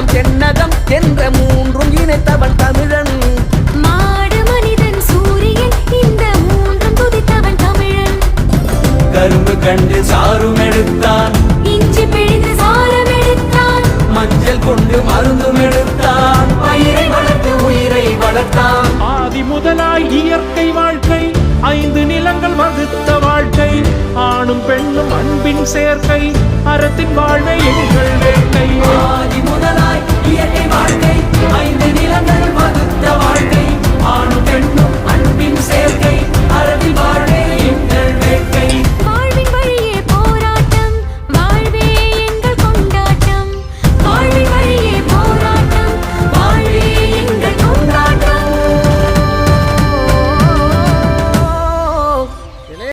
விண்ணகம் தென்னகம் என்ற மூன்றும் இணைத்தவன் தமிழன். மாடு மனிதன் சூரியன் இந்த மூன்றும் துதித்தவன் தமிழன். கரும்பு கண்டு சாரும் எடுத்தான். இஞ்சி பிழிந்து சாரம் எடுத்தான். மஞ்சள் கொண்டு மருந்தும் எடுத்தான். பயிரை வளர்த்து உயிரை வளர்த்தான். ஆதி முதலாய் இயற்கை வாழ்க்கை ஐந்து நிலங்கள் வகுத்த வாழ்க்கை. ஆணும் பெண்ணும் அன்பின் சேர்க்கை அறத்தின் வாழ்வை எங்கள் வேட்டை